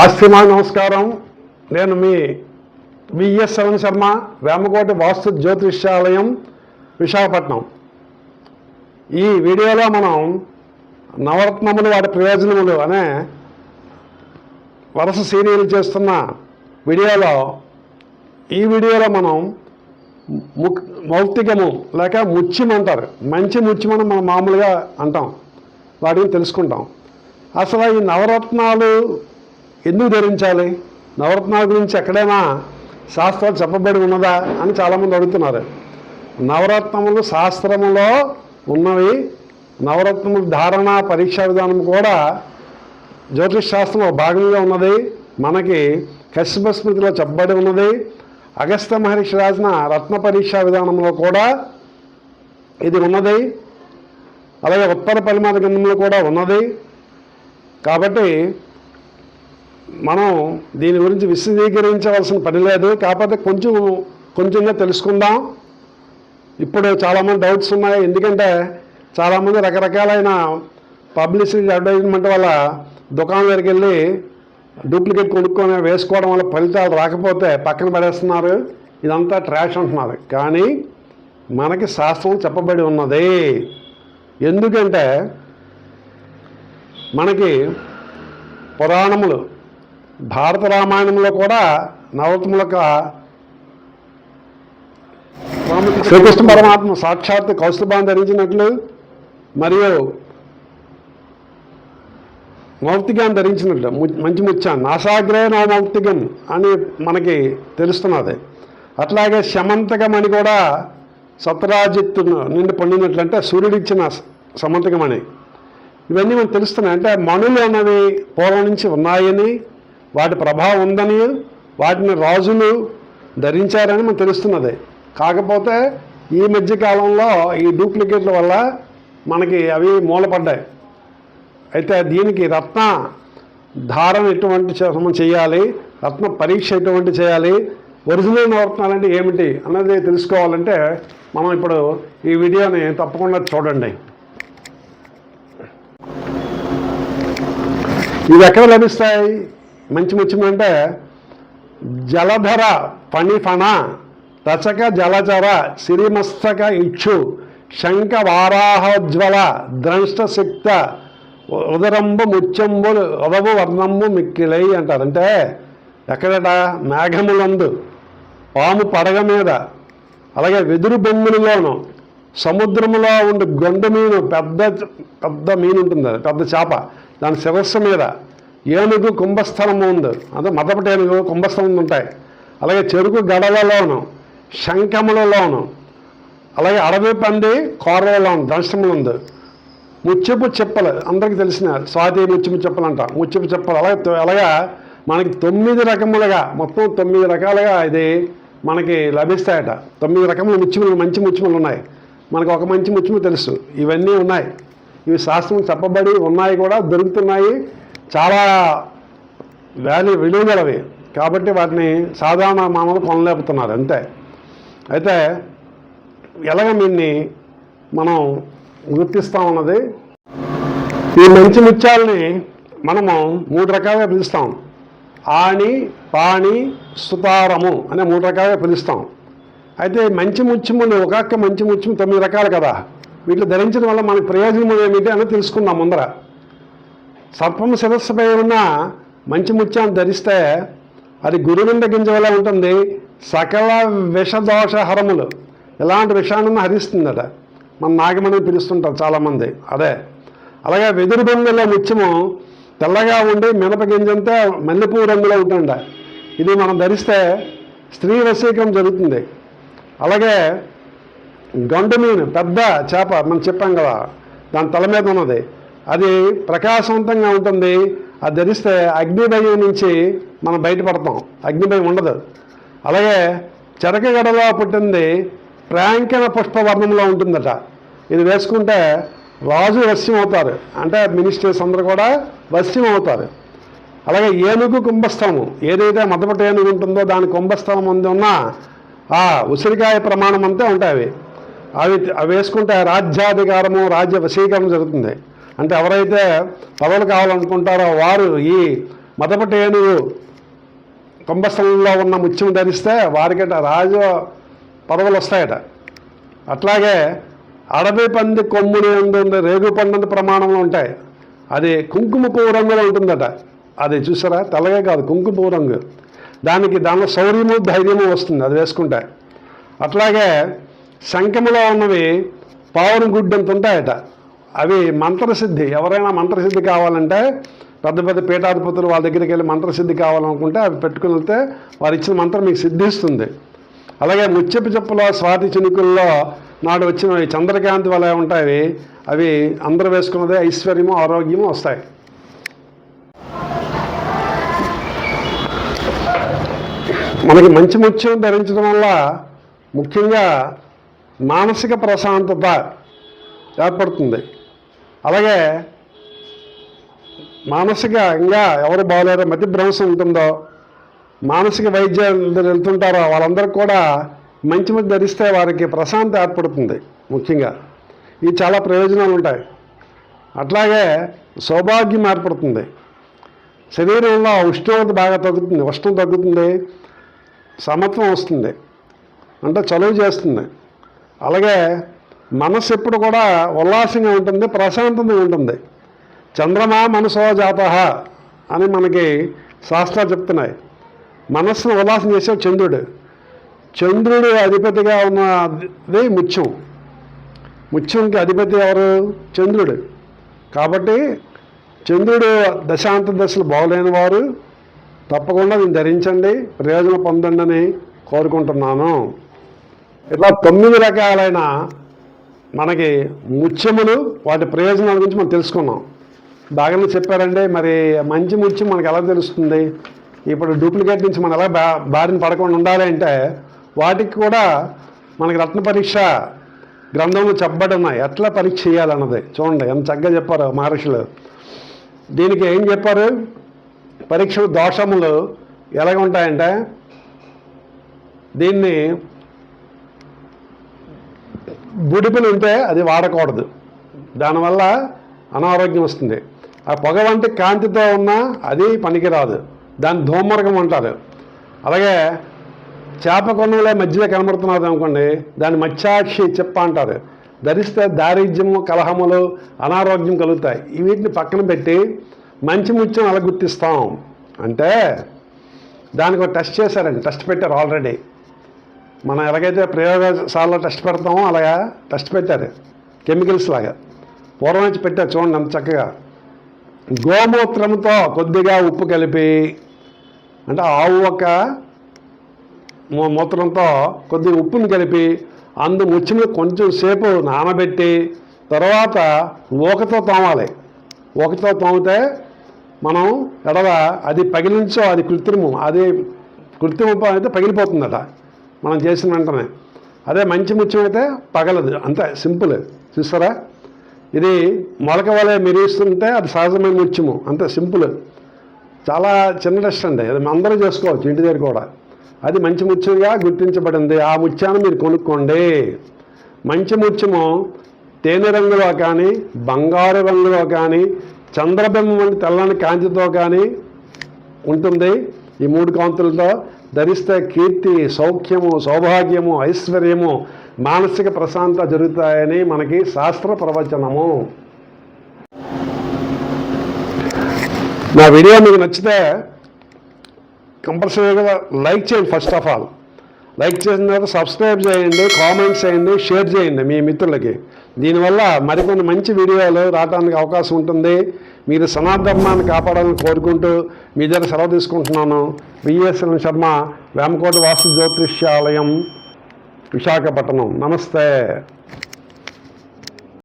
ఆస్తిమా నమస్కారం. నేను మీ విఎస్ శరణ్ శర్మ వేమకోట వాస్తు జ్యోతిష్యాలయం విశాఖపట్నం. ఈ వీడియోలో మనం నవరత్నములు వాటి ప్రయోజనములు అనే వరుస సీరియల్ చేస్తున్న వీడియోలో ఈ వీడియోలో మనం ముక్ మౌక్తికము లేక ముత్యం అంటారు. మంచి ముత్యమని మనం మామూలుగా అంటాం. వాటిని తెలుసుకుంటాం. అసలు ఈ నవరత్నాలు ఎందుకు ధరించాలి? నవరత్నాల గురించి ఎక్కడైనా శాస్త్రాలు చెప్పబడి ఉన్నదా అని చాలామంది అడుగుతున్నారు. నవరత్నములు శాస్త్రములో ఉన్నవి నవరత్నముల ధారణ పరీక్షా విధానం కూడా జ్యోతిష్ శాస్త్రం ఒక భాగంగా ఉన్నది. మనకి కశ్యప స్మృతిలో చెప్పబడి ఉన్నది. అగస్త్య మహర్షి రాసిన రత్న పరీక్షా విధానంలో కూడా ఇది ఉన్నది. అలాగే ఉత్తర పరిమాణ గ్రంథంలో కూడా ఉన్నది. కాబట్టి మనం దీని గురించి విశదీకరించవలసిన పని లేదు. కాకపోతే కొంచెం కొంచెంగా తెలుసుకుందాం. ఇప్పుడు చాలామంది డౌట్స్ ఉన్నాయి. ఎందుకంటే చాలామంది రకరకాలైన పబ్లిసిటీ అడ్వర్టైజ్మెంట్ వల్ల దుకాణం దగ్గరికి వెళ్ళి డూప్లికేట్ కొనుక్కొని వేసుకోవడం వల్ల ఫలితాలు రాకపోతే పక్కన పడేస్తున్నారు. ఇదంతా ట్రాష్ అంటున్నారు. కానీ మనకి శాస్త్రం చెప్పబడి ఉన్నది. ఎందుకంటే మనకి పురాణములు భారత రామాయణంలో కూడా నవరత్ములక శ్రీకృష్ణ పరమాత్మ సాక్షాత్ కౌస్తుభాన్ని ధరించినట్లు మరియు మౌక్తికాన్ని ధరించినట్లు. మంచి ముత్యాన్ని నాసాగ్రే నా మౌక్తికం అని మనకి తెలుస్తున్నది. అట్లాగే శమంతకం అని కూడా సత్రాజిత్తు నిండి పండినట్లు అంటే సూర్యుడిచ్చిన స- సమంతకమని ఇవన్నీ మనకు తెలుస్తున్నాయి. అంటే మణులు అన్నవి పూర్వం నుంచి ఉన్నాయని వాటి ప్రభావం ఉందని వాటిని రాజులు ధరించారని మనకు తెలుస్తున్నది. కాకపోతే ఈ మధ్య కాలంలో ఈ డూప్లికేట్ల వల్ల మనకి అవి మూలపడ్డాయి. అయితే దీనికి రత్న ధారణ ఎటువంటి మనం చేయాలి రత్న పరీక్ష ఎటువంటి చేయాలి ఒరిజినల్ నవరత్నాలు అంటే ఏమిటి అన్నది తెలుసుకోవాలంటే మనం ఇప్పుడు ఈ వీడియోని తప్పకుండా చూడండి. ఇవి ఎక్కడ లభిస్తాయి? మంచి ముత్యం అంటే జలధర ఫణిఫణ రచక జలచర సిరిమస్తక ఇక్షు శంఖ వారాహోజ్వల ద్రంష్టశక్త ఉదరంబు ముత్యంబు ఉదవు వర్ణంబు మిక్కిలై అంటారు. అంటే ఎక్కడట? మేఘములందు పాము పడగ మీద. అలాగే వెదురు బొమ్ములలోను సముద్రములో ఉండే గొండ మీను పెద్ద పెద్ద మీను ఉంటుంది అది, పెద్ద చేప. దాని శిరస్సు మీద. ఏనుగు కుంభస్థలము ఉంది. అదే మదపటి ఏనుగు కుంభస్థలం ఉంటాయి. అలాగే చెరుకు గడలలోను శంఖములలోను అలాగే అడవి పంది కోరలలోను దర్శనములు ఉంది. ముచ్చపు చెప్పలు అందరికీ తెలిసిన స్వాతి ముచ్చపు చెప్పలు అంట. ముత్యపు చెప్పలు అలాగే అలాగా మనకి తొమ్మిది రకములుగా మొత్తం తొమ్మిది రకాలుగా ఇది మనకి లభిస్తాయట. తొమ్మిది రకముల ముచ్చిములు మంచి ముచ్చిములు ఉన్నాయి. మనకు ఒక మంచి ముచ్చిము తెలుసు. ఇవన్నీ ఉన్నాయి. ఇవి శాస్త్రం చెప్పబడి ఉన్నాయి కూడా దొరుకుతున్నాయి. చాలా వాల్యూ విలువ గలవి కాబట్టి వాటిని సాధారణ మానవులు కొనలేపుతున్నారు అంతే. అయితే ఎలాగ మీన్ని మనం గుర్తిస్తాం అన్నది? ఈ మంచి ముత్యాలని మనము మూడు రకాలుగా పిలుస్తాం. ఆణి పాణి సుతారము అనే మూడు రకాలుగా పిలుస్తాం. అయితే మంచి ముత్యములు ఒక్కొక్క మంచి ముత్యం తొమ్మిది రకాలు కదా. వీటిని ధరించడం వల్ల మనకు ప్రయోజనం ఏమిటి అని తెలుసుకుందాం ముందర. సర్పం శిరస్సుపై ఉన్న మంచి ముత్యాన్ని ధరిస్తే అది గురువింద గింజ వల్ల ఉంటుంది. సకల విషదోష హరములు ఇలాంటి విషయాన్ని హరిస్తుందట. మన నాగమణి పిలుస్తుంటారు చాలామంది. అదే. అలాగే వెదురు బొమ్మలో ముత్యము తెల్లగా ఉండి మినప గింజంతా మల్లెపూ రంగులో ఉంటుండ ఇది మనం ధరిస్తే స్త్రీ వశీకరణ జరుగుతుంది. అలాగే గండు మీను పెద్ద చేప మనం చెప్పాం కదా. దాని తల మీద ఉన్నది. అది ప్రకాశవంతంగా ఉంటుంది. అది ధరిస్తే అగ్నిభయం నుంచి మనం బయటపడతాం. అగ్నిభయం ఉండదు. అలాగే చెరకగడలో పుట్టింది ప్రాంకణ పుష్పవర్ణంలో ఉంటుందట. ఇది వేసుకుంటే రాజు వశ్యం అవుతారు అంటే మినిస్టర్స్ అందరూ కూడా వశ్యం అవుతారు అలాగే ఏనుగు కుంభస్థలము. ఏదైతే మొదటి ఏనుగు ఉంటుందో దాని కుంభస్థలం ఉంది ఉన్న ఆ ఉసిరికాయ ప్రమాణం అంతా ఉంటాయి అవి. అవి అవి వేసుకుంటే రాజ్యాధికారము రాజ్య వశీకరణ జరుగుతుంది. అంటే ఎవరైతే పదవులు కావాలనుకుంటారో వారు ఈ మదపటి కుంభస్థలంలో ఉన్న ముత్యం ధరిస్తే వారికట రాజు పదవులు వస్తాయట. అట్లాగే అడవి పంది కొమ్ముని ఉంది రేగు పండు ప్రమాణంలో ఉంటాయి. అది కుంకుమ పువ్వు రంగులో ఉంటుందట. అది చూసారా? తెల్లగే కాదు కుంకుమ పువ్వు రంగు. దానికి దానిలో శౌర్యము ధైర్యము వస్తుంది అది వేసుకుంటే. అట్లాగే శంఖములో ఉన్నవి పావురం గుడ్డంత ఉంటాయట. అవి మంత్రసిద్ధి. ఎవరైనా మంత్రసిద్ధి కావాలంటే పెద్ద పెద్ద పీఠాధిపతులు వాళ్ళ దగ్గరికి వెళ్ళి మంత్రసిద్ధి కావాలనుకుంటే అవి పెట్టుకుని వెళ్తే వారు ఇచ్చిన మంత్రం మీకు సిద్ధిస్తుంది. అలాగే ముచ్చెప్పు చెప్పులో స్వాతి చినుకుల్లో నాడు వచ్చిన చంద్రకాంతి వల్ల ఉంటాయి. అవి అందరూ వేసుకున్నదే ఐశ్వర్యము ఆరోగ్యము వస్తాయి. మనకి మంచి ముత్యం ధరించడం వల్ల ముఖ్యంగా మానసిక ప్రశాంతత ఏర్పడుతుంది. అలాగే మానసికంగా ఎవరు బాగోలేరో. మతి భ్రంశం ఉంటుందో మానసిక వైద్యం వెళ్తుంటారో వాళ్ళందరికీ కూడా మంచి మంచి ధరిస్తే వారికి ప్రశాంతి ఏర్పడుతుంది ముఖ్యంగా. ఇవి చాలా ప్రయోజనాలు ఉంటాయి. అట్లాగే సౌభాగ్యం ఏర్పడుతుంది. శరీరంలో ఉష్ణోగ్రత బాగా తగ్గుతుంది ఉష్ణం తగ్గుతుంది సమత్వం వస్తుంది అంటే చలువ చేస్తుంది. అలాగే మనస్సు ఎప్పుడు కూడా ఉల్లాసంగా ఉంటుంది ప్రశాంతంగా ఉంటుంది. చంద్రమా మనసో జాత అని మనకి శాస్త్రాలు చెప్తున్నాయి. మనస్సును ఉల్లాసం చేసే చంద్రుడు. చంద్రుడు అధిపతిగా ఉన్నది ముత్యం. ముత్యంకి అధిపతి ఎవరు? చంద్రుడు. కాబట్టి చంద్రుడు దశాంత దశలు బాగలేని వారు. తప్పకుండా దీన్ని ధరించండి. ప్రయోజనం పొందండి అని కోరుకుంటున్నాను. ఇట్లా తొమ్మిది రకాలైన మనకి ముత్యములు వాటి ప్రయోజనాల గురించి మనం తెలుసుకున్నాం. బాగానే చెప్పారండి. మరి మంచి ముత్యం మనకు ఎలా తెలుస్తుంది? ఇప్పుడు డూప్లికేట్ నుంచి మనం ఎలా బా బారిన పడకుండా ఉండాలి అంటే వాటికి కూడా మనకి రత్న పరీక్ష గ్రంథంలో చెప్పబడి ఉన్నాయి. ఎట్లా పరీక్ష చేయాలన్నది చూడండి. ఎంత చక్కగా చెప్పారు మహర్షులు. దీనికి ఏం చెప్పారు? పరీక్ష దోషములు ఎలాగ ఉంటాయంటే దీన్ని బుడిపిలు ఉంటే అది వాడకూడదు. దానివల్ల అనారోగ్యం వస్తుంది. ఆ పొగ వంటి కాంతితో ఉన్నా అది పనికిరాదు. దాన్ని ధూమరకం అంటారు. అలాగే చేప కొనుగోలే మధ్యలో కనబడుతున్నారు అనుకోండి దాన్ని మత్స్యాక్షి చెప్ప అంటారు. ధరిస్తే దారిద్ర్యము కలహములు అనారోగ్యం కలుగుతాయి. వీటిని పక్కన పెట్టి మంచి ముత్యం అలా గుర్తిస్తాం. అంటే దానికి ఒక టెస్ట్ చేశారండి టెస్ట్ పెట్టారు ఆల్రెడీ. మనం ఎలాగైతే ప్రయోగశాలలో టెస్ట్ పెడతామో అలాగా టెస్ట్ పెట్టారు. కెమికల్స్ లాగా. పూర్వం నుంచి పెట్టారు చూడండి అంత చక్కగా. గోమూత్రంతో కొద్దిగా ఉప్పు కలిపి అంటే ఆవు ఒక మూ- మూత్రంతో కొద్దిగా ఉప్పుని కలిపి అందు ముచ్చిన కొంచెం సేపు నానబెట్టి తర్వాత ఊకతో తోమాలి. ఊకతో తోమితే మనం ఎడవ అది పగిలించో అది కృత్రిమం అది కృత్రిమ అయితే పగిలిపోతుందట. మనం చేసిన వెంటనే. అదే మంచి ముత్యం అయితే పగలదు అంతే సింపుల్. చూస్తారా? ఇది మొలక వలె మెరుస్తుంటే అది సహజమైన ముత్యము అంతే సింపుల్. చాలా చిన్న టెస్ట్ అండి అది అందరూ చేసుకోవచ్చు ఇంటి దగ్గర కూడా. అది మంచి ముత్యంగా గుర్తించబడింది. ఆ ముత్యాన్ని మీరు కొనుక్కోండి. మంచి ముత్యము తేనె రంగులో కానీ బంగారు రంగులో కానీ చంద్రబింబం వంటి తెల్లని కాంతితో కానీ ఉంటుంది. ఈ మూడు కాంతులతో ధరిస్తే కీర్తి సౌఖ్యము సౌభాగ్యము ఐశ్వర్యము మానసిక ప్రశాంత జరుగుతాయని మనకి శాస్త్ర ప్రవచనము. నా వీడియో మీకు నచ్చితే కంపల్సరీగా లైక్ చేయండి ఫస్ట్ ఆఫ్ ఆల్. లైక్ చేసిన తర్వాత సబ్స్క్రైబ్ చేయండి కామెంట్స్ చేయండి షేర్ చేయండి మీ మిత్రులకి. దీనివల్ల మరికొన్ని మంచి వీడియోలు రావడానికి అవకాశం ఉంటుంది. మీరు సనాధర్మాన్ని కాపాడాలని కోరుకుంటూ మీ దగ్గర సెలవు తీసుకుంటున్నాను. విఎస్ఎల్ శర్మ వేమకోట వాస్తు జ్యోతిష్యాలయం విశాఖపట్నం. నమస్తే.